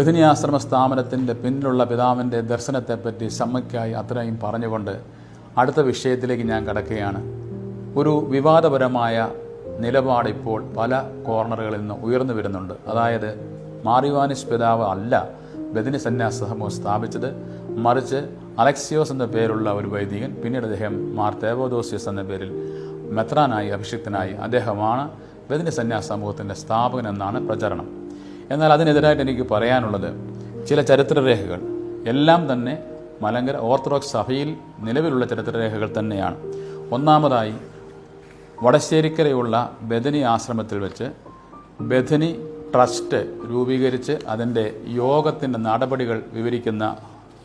ബഥുനിയാശ്രമ സ്ഥാപനത്തിന്റെ പിന്നിലുള്ള പിതാവിന്റെ ദർശനത്തെപ്പറ്റി സമ്മയ്ക്കായി അത്രയും പറഞ്ഞുകൊണ്ട് അടുത്ത വിഷയത്തിലേക്ക് ഞാൻ കടക്കുകയാണ്. ഒരു വിവാദപരമായ നിലപാട് ഇപ്പോൾ പല കോർണറുകളിൽ നിന്ന് ഉയർന്നു വരുന്നുണ്ട്. അതായത് മാറിവാനിസ് പിതാവ് അല്ല ബദിനി സന്യാസ സമൂഹം സ്ഥാപിച്ചത്. മറിച്ച് അലക്സിയോസ് എന്ന പേരുള്ള ഒരു വൈദികൻ പിന്നീട് അദ്ദേഹം മാർ തേവോദോസിയസ് എന്ന പേരിൽ മെത്രാനായി അഭിഷിക്തനായി അദ്ദേഹമാണ് ബദിനി സന്യാസ സമൂഹത്തിന്റെ സ്ഥാപകൻ എന്നാണ് പ്രചരണം. എന്നാൽ അതിനെതിരായിട്ട് എനിക്ക് പറയാനുള്ളത് ചില ചരിത്രരേഖകൾ. എല്ലാം തന്നെ മലങ്കര ഓർത്തഡോക്സ് സഭയിൽ നിലവിലുള്ള ചരിത്രരേഖകൾ തന്നെയാണ്. ഒന്നാമതായി വടശ്ശേരിക്കരയുള്ള ബദനി ആശ്രമത്തിൽ വെച്ച് ബഥനി ട്രസ്റ്റ് രൂപീകരിച്ച് അതിന്റെ യോഗത്തിന്റെ നടപടികൾ വിവരിക്കുന്ന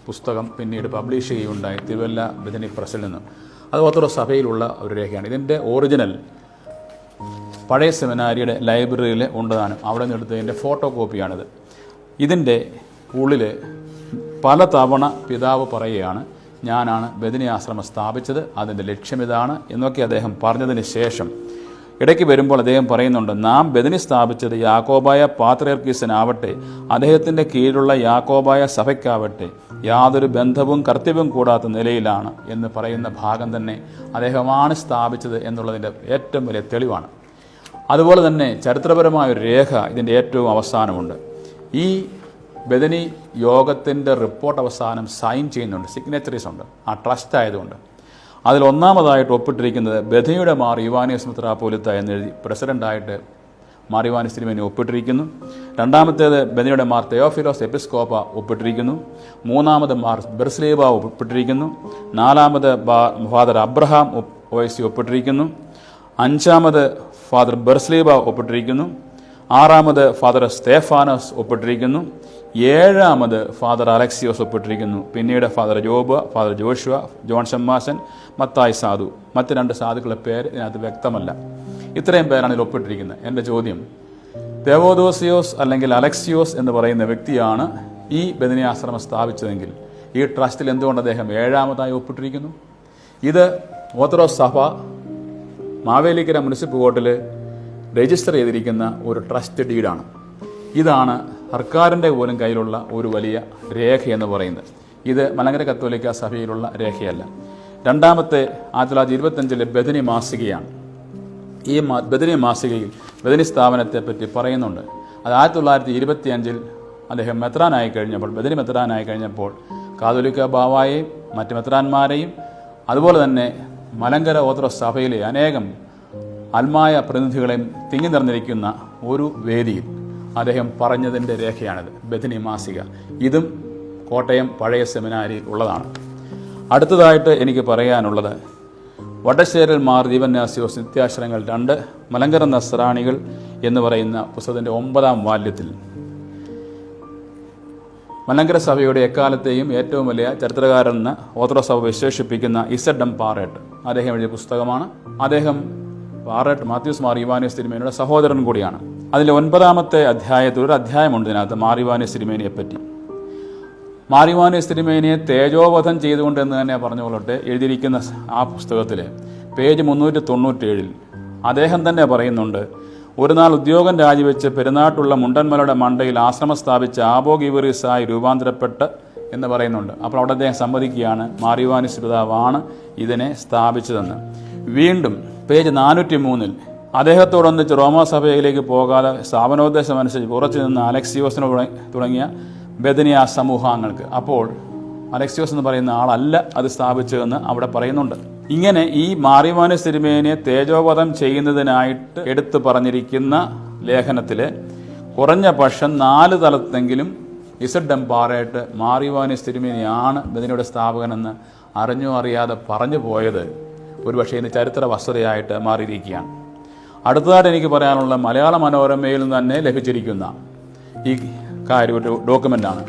പുസ്തകം പിന്നീട് പബ്ലിഷ് ചെയ്യുകയുണ്ടായി തിരുവല്ല ബഥനി പ്രസിൽ നിന്നും. അത് ഓർത്തഡോക്സ് സഭയിലുള്ള ഒരു രേഖയാണ്. ഇതിന്റെ ഒറിജിനൽ പഴയ സെമിനാരിയുടെ ലൈബ്രറിയിൽ ഉണ്ടതാണ് അവിടെ നിന്ന് എടുത്തതിന്റെ ഫോട്ടോ കോപ്പിയാണിത് ഇതിന്റെ ഉള്ളിൽ പല തവണ പിതാവ് പറയുകയാണ് ഞാനാണ് ബദിനി ആശ്രമം സ്ഥാപിച്ചത് അതിന്റെ ലക്ഷ്യമിതാണ് എന്നൊക്കെ അദ്ദേഹം പറഞ്ഞതിന് ശേഷം ഇടയ്ക്ക് വരുമ്പോൾ അദ്ദേഹം പറയുന്നുണ്ട് നാം ബദിനി സ്ഥാപിച്ചത് യാക്കോബായ പാത്രയർക്കീസിനാവട്ടെ അദ്ദേഹത്തിന്റെ കീഴിലുള്ള യാക്കോബായ സഭയ്ക്കാവട്ടെ യാതൊരു ബന്ധവും കർത്തവ്യവും കൂടാത്ത നിലയിലാണ് എന്ന് പറയുന്ന ഭാഗം തന്നെ അദ്ദേഹമാണ് സ്ഥാപിച്ചത് എന്നുള്ളതിന്റെ ഏറ്റവും വലിയ തെളിവാണ്. അതുപോലെ തന്നെ ചരിത്രപരമായ ഒരു രേഖ ഇതിന്റെ ഏറ്റവും അവസാനമുണ്ട്. ഈ ബദനി യോഗത്തിന്റെ റിപ്പോർട്ട് അവസാനം സൈൻ ചെയ്യുന്നുണ്ട്. സിഗ്നേച്ചറീസ് ഉണ്ട്. ആ ട്രസ്റ്റ് ആയതുകൊണ്ട്. അതിൽ ഒന്നാമതായിട്ട് ഒപ്പിട്ടിരിക്കുന്നത് ബഥനിയുടെ മാർ യുവാനി സുമിത്ര പോലത്ത എന്ന് എന്നെഴുതി പ്രസിഡന്റായിട്ട് മാർ തിരുമേനി ഒപ്പിട്ടിരിക്കുന്നു. രണ്ടാമത്തേത് ബഥനിയുടെ മാർ തെയോഫിലോസ് എപ്പിസ്കോപ്പ ഒപ്പിട്ടിരിക്കുന്നു. മൂന്നാമത് മാർ ബെർസ്ലീബ ഒപ്പിട്ടിരിക്കുന്നു. നാലാമത് ഫാദർ അബ്രഹാം ഒ ഒപ്പിട്ടിരിക്കുന്നു. അഞ്ചാമത് ഫാദർ ബെർസ്ലീബ ഒപ്പിട്ടിരിക്കുന്നു. ആറാമത് ഫാദർ സ്തേഫാനസ് ഒപ്പിട്ടിരിക്കുന്നു. ഏഴാമത് ഫാദർ അലക്സിയോസ് ഒപ്പിട്ടിരിക്കുന്നു. പിന്നീട് father Job father Joshua John ഷമ്മാസൻ Mathai Sadhu. മറ്റ് രണ്ട് സാധുക്കളുടെ പേര് ഇതിനകത്ത് വ്യക്തമല്ല. ഇത്രയും പേരാണ് ഇതിൽ ഒപ്പിട്ടിരിക്കുന്നത്. എന്റെ ചോദ്യം ദേവോദോസിയോസ് അല്ലെങ്കിൽ അലക്സിയോസ് എന്ന് പറയുന്ന വ്യക്തിയാണ് ഈ ബദിനി ആശ്രമം സ്ഥാപിച്ചതെങ്കിൽ ഈ ട്രസ്റ്റിൽ എന്തുകൊണ്ട് അദ്ദേഹം ഏഴാമതായി ഒപ്പിട്ടിരിക്കുന്നു? ഇത് ഓത്തഡോക്സ് സഭ മാവേലിക്കര മുനിസിപ്പൽ കോർട്ടിൽ രജിസ്റ്റർ ചെയ്തിരിക്കുന്ന ഒരു ട്രസ്റ്റ് ഡീഡാണ്. ഇതാണ് സർക്കാരിന്റെ പോലും കയ്യിലുള്ള ഒരു വലിയ രേഖ എന്ന് പറയുന്നത്. ഇത് മലങ്കര കത്തോലിക്ക സഭയിലുള്ള രേഖയല്ല. രണ്ടാമത്തെ ആയിരത്തി തൊള്ളായിരത്തി ഇരുപത്തഞ്ചിലെ ബദനി മാസികയാണ്. ഈ ബദനി മാസികയിൽ ബദനി സ്ഥാപനത്തെ പറ്റി പറയുന്നുണ്ട്. അത് ആയിരത്തി തൊള്ളായിരത്തി ഇരുപത്തി അഞ്ചിൽ അദ്ദേഹം മെത്രാനായി കഴിഞ്ഞപ്പോൾ ബദനി മെത്രാനായി കഴിഞ്ഞപ്പോൾ കാതോലിക്ക ബാവായെയും മറ്റ് മെത്രാന്മാരെയും അതുപോലെ തന്നെ മലങ്കര ഓത്ര സഭയിലെ അനേകം അൽമായ പ്രതിനിധികളെയും തിങ്ങി നിറഞ്ഞിരിക്കുന്ന ഒരു വേദിയിൽ അദ്ദേഹം പറഞ്ഞതിന്റെ രേഖയാണിത്. ബഥിനി മാസിക. ഇതും കോട്ടയം പഴയ സെമിനാരിയിൽ ഉള്ളതാണ്. അടുത്തതായിട്ട് എനിക്ക് പറയാനുള്ളത് വടശ്ശേരൽ മാർ ദീപന്യാസിയോസ് നിത്യാശ്രങ്ങൾ രണ്ട് മലങ്കര നസ്രാണികൾ എന്ന് പറയുന്ന പുസ്തകത്തിന്റെ ഒമ്പതാം വാല്യത്തിൽ മലങ്കര സഭയുടെ എക്കാലത്തെയും ഏറ്റവും വലിയ ചരിത്രകാരനെന്ന് സഭ വിശേഷിപ്പിക്കുന്ന ഇസഡ് എം പാറേട്ട്. അദ്ദേഹം എഴുതിയ പുസ്തകമാണ്. അദ്ദേഹം പാറേട്ട് മാത്യൂസ് മാർ ഇവാനിയസ് തിരുമേനിയുടെ സഹോദരൻ കൂടിയാണ്. അതിലെ ഒൻപതാമത്തെ അധ്യായത്തിൽ ഒരു അധ്യായമുണ്ട് ഇതിനകത്ത് മാർ ഇവാനിയസ് തിരുമേനിയെ പറ്റി. മാറിവാനിയസ് തിരുമേനിയെ തേജോവധം ചെയ്തുകൊണ്ട് എന്ന് തന്നെ പറഞ്ഞുകൊള്ളട്ടെ എഴുതിയിരിക്കുന്ന ആ പുസ്തകത്തിലെ പേജ് മുന്നൂറ്റി തൊണ്ണൂറ്റേഴിൽ. അദ്ദേഹം തന്നെ പറയുന്നുണ്ട് ഒരു നാൾ ഉദ്യോഗം രാജിവെച്ച് പെരുന്നാട്ടുള്ള മുണ്ടന്മലയുടെ മണ്ടയിൽ ആശ്രമം സ്ഥാപിച്ച ആബോഗീവറീസായി രൂപാന്തരപ്പെട്ട് എന്ന് പറയുന്നുണ്ട്. അപ്പോൾ അവിടെ അദ്ദേഹം സമ്മതിക്കുകയാണ് മാറിവാനിസ് പിതാവാണ് ഇതിനെ സ്ഥാപിച്ചതെന്ന്. വീണ്ടും പേജ് നാനൂറ്റി മൂന്നിൽ അദ്ദേഹത്തോടൊന്നിച്ച് റോമാസഭയിലേക്ക് പോകാതെ സ്ഥാപനോദ്ദേശം അനുസരിച്ച് ഉറച്ചു നിന്ന് അലക്സിയോസിന് തുടങ്ങിയ ബദനിയ സമൂഹങ്ങൾക്ക്. അപ്പോൾ അലക്സിയോസ് എന്ന് പറയുന്ന ആളല്ല അത് സ്ഥാപിച്ചതെന്ന് അവിടെ പറയുന്നുണ്ട്. ഇങ്ങനെ ഈ മാറിമോന സിനിമേനെ തേജോവധം ചെയ്യുന്നതിനായിട്ട് എടുത്തു പറഞ്ഞിരിക്കുന്ന ലേഖനത്തിൽ കുറഞ്ഞ പക്ഷം നാല് തലത്തെങ്കിലും ഇസഡ് എംപാറായിട്ട് മാറിവാനി തിരുമേനിയാണ് ബദനിയുടെ സ്ഥാപകനെന്ന് അറിഞ്ഞോ അറിയാതെ പറഞ്ഞു പോയത്. ഒരുപക്ഷെ ഇന്ന് ചരിത്ര വസ്തുതയായിട്ട് മാറിയിരിക്കുകയാണ്. അടുത്തതായിട്ട് എനിക്ക് പറയാനുള്ള മലയാള മനോരമയിൽ തന്നെ ലഭിച്ചിരിക്കുന്ന ഈ കാര്യം ഒരു ഡോക്യുമെന്റാണ്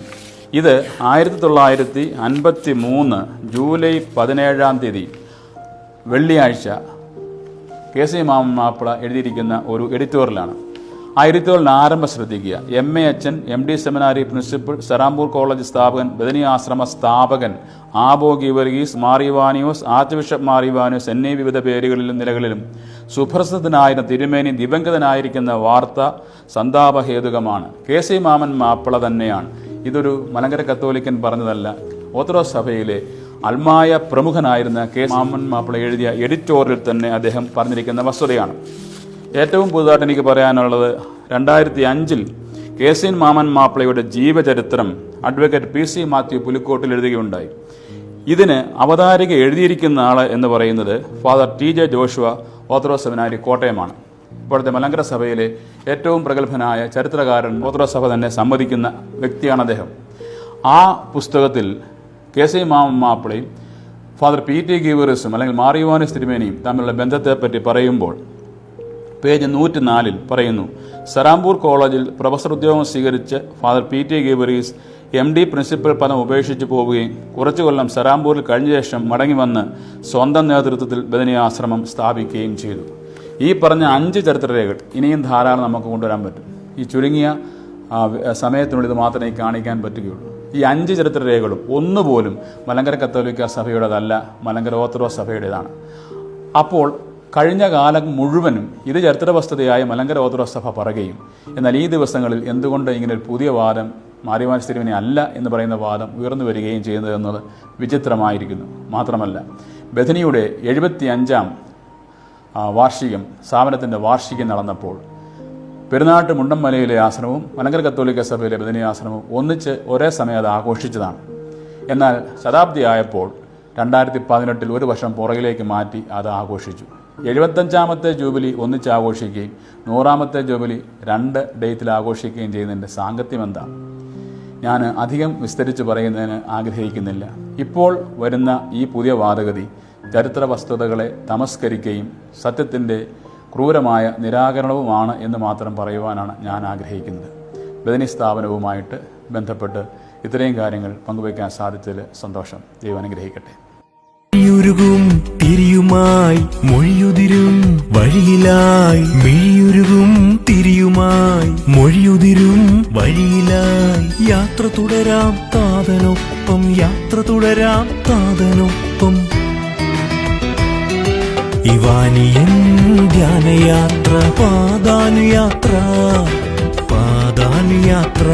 ഇത് ആയിരത്തി തൊള്ളായിരത്തി അൻപത്തി മൂന്ന് ജൂലൈ പതിനേഴാം തീയതി വെള്ളിയാഴ്ച കെ സി മാപ്പിള എഴുതിയിരിക്കുന്ന ഒരു എഡിറ്റോറിയലാണ്. ആ എഡിറ്റോറിയൽ ആരംഭം ശ്രദ്ധിക്കുക. എം എ അച്ഛൻ M D seminary principal Serampore college സ്ഥാപകൻ ബദനി ആശ്രമ സ്ഥാപകൻ ആബോ ഗീവർഗീസ് മാറിവാനിയോസ് ആർച്ച് ബിഷപ്പ് മാറിവാനിയോസ് എന്നീ വിവിധ പേരുകളിലും നിലകളിലും സുപ്രസിദ്ധനായിരുന്ന തിരുമേനി ദിവംഗതനായിരിക്കുന്ന വാർത്ത സന്താപഹേതുകമാണ്. കെ സി മാമൻ മാപ്പിള തന്നെയാണ്. ഇതൊരു മലങ്കര കത്തോലിക്കൻ പറഞ്ഞതല്ല. ഓത്രോ സഭയിലെ അൽമായ പ്രമുഖനായിരുന്ന കെ മാമൻ മാപ്പിള എഴുതിയ എഡിറ്റോറിയൽ തന്നെ അദ്ദേഹം പറഞ്ഞിരിക്കുന്ന വസ്തുതയാണ്. ഏറ്റവും പുതുതായിട്ട് എനിക്ക് പറയാനുള്ളത് രണ്ടായിരത്തി അഞ്ചിൽ കെ സി മാമൻ മാപ്പിളയുടെ ജീവചരിത്രം advocate P C Mathew Pulikottil എഴുതുകയുണ്ടായി. ഇതിന് അവതാരിക എഴുതിയിരിക്കുന്ന ആൾ എന്ന് പറയുന്നത് ഫാദർ ടി ജെ ജോഷുവ ഓത്രോ സെമിനാരി കോട്ടയമാണ്. ഇപ്പോഴത്തെ മലങ്കര സഭയിലെ ഏറ്റവും പ്രഗത്ഭനായ ചരിത്രകാരൻ ഓത്രോ സഭ തന്നെ സമ്മതിക്കുന്ന വ്യക്തിയാണ് അദ്ദേഹം. ആ പുസ്തകത്തിൽ കെ സി മാപ്പിളയും ഫാദർ പി ടി ഗീവറിസും അല്ലെങ്കിൽ മാറിയുവാനിസ് തിരുമേനിയും തമ്മിലുള്ള ബന്ധത്തെപ്പറ്റി പറയുമ്പോൾ പേജ് നൂറ്റി നാലിൽ പറയുന്നു സറാംപൂർ കോളേജിൽ പ്രൊഫസർ ഉദ്യോഗം സ്വീകരിച്ച് father P T Geevarghese M D principal പദം ഉപേക്ഷിച്ച് പോവുകയും കുറച്ചു കൊല്ലം സറാംപൂരിൽ കഴിഞ്ഞ ശേഷം മടങ്ങി വന്ന് സ്വന്തം നേതൃത്വത്തിൽ ബദനി ആശ്രമം സ്ഥാപിക്കുകയും ചെയ്തു. ഈ പറഞ്ഞ അഞ്ച് ചരിത്രരേഖകൾ ഇനിയും ധാരാളം നമുക്ക് കൊണ്ടുവരാൻ പറ്റും. ഈ ചുരുങ്ങിയ സമയത്തിനുള്ളിൽ ഇത് മാത്രമേ കാണിക്കാൻ പറ്റുകയുള്ളൂ. ഈ അഞ്ച് ചരിത്രരേഖകളും ഒന്നുപോലും മലങ്കര കത്തോലിക്ക സഭയുടേതല്ല മലങ്കര ഓർത്തഡോക്സ് സഭയുടേതാണ്. അപ്പോൾ കഴിഞ്ഞ കാലം മുഴുവനും ഇത് ചരിത്ര വസ്തുതയായ മലങ്കര ഓർത്തഡോക്സ് സഭ പറയുകയും എന്നാൽ ഈ ദിവസങ്ങളിൽ എന്തുകൊണ്ട് ഇങ്ങനെ ഒരു പുതിയ വാദം മാറിമാൻ സ്ഥിരവിനെ അല്ല എന്ന് പറയുന്ന വാദം ഉയർന്നു വരികയും ചെയ്യുന്നത് എന്നത് വിചിത്രമായിരിക്കുന്നു. മാത്രമല്ല ബഥനിയുടെ എഴുപത്തി അഞ്ചാം വാർഷികം സ്ഥാപനത്തിന്റെ വാർഷികം നടന്നപ്പോൾ പെരുന്നാട്ട് മുണ്ടമ്മലയിലെ ആശ്രമവും മലങ്കര കത്തോലിക്ക സഭയിലെ ബദനി ആശ്രമവും ഒന്നിച്ച് ഒരേ സമയം അത് ആഘോഷിച്ചതാണ്. എന്നാൽ ശതാബ്ദി ആയപ്പോൾ രണ്ടായിരത്തി പതിനെട്ടിൽ ഒരു വർഷം പുറകിലേക്ക് മാറ്റി അത് ആഘോഷിച്ചു. എഴുപത്തഞ്ചാമത്തെ ജൂബിലി ഒന്നിച്ച് ആഘോഷിക്കുകയും നൂറാമത്തെ ജൂബിലി രണ്ട് ഡേറ്റിൽ ആഘോഷിക്കുകയും ചെയ്യുന്നതിന്റെ സാങ്കത്യം എന്താണ് ഞാൻ അധികം വിസ്തരിച്ച് പറയുന്നതിന് ആഗ്രഹിക്കുന്നില്ല. ഇപ്പോൾ വരുന്ന ഈ പുതിയ വാദഗതി ചരിത്ര വസ്തുതകളെ തമസ്കരിക്കുകയും സത്യത്തിന്റെ ക്രൂരമായ നിരാകരണവുമാണ് എന്ന് മാത്രം പറയുവാനാണ് ഞാൻ ആഗ്രഹിക്കുന്നത്. ബദനി സ്ഥാപനവുമായിട്ട് ബന്ധപ്പെട്ട് ഇത്രയും കാര്യങ്ങൾ പങ്കുവയ്ക്കാൻ സാധിച്ചതിൽ സന്തോഷം. ദൈവം അനുഗ്രഹിക്കട്ടെ ും. തിരിയുമായി മൊഴിയുതിരും വഴിയിലായി മിഴിയുരുകും തിരിയുമായി മൊഴിയുതിരും വഴിയിലായി യാത്ര തുടരാം താതനൊപ്പം യാത്ര തുടരാം താതനൊപ്പം ഇവാനിയൻ ധ്യാനയാത്ര പാതാനുയാത്ര പാതാനുയാത്ര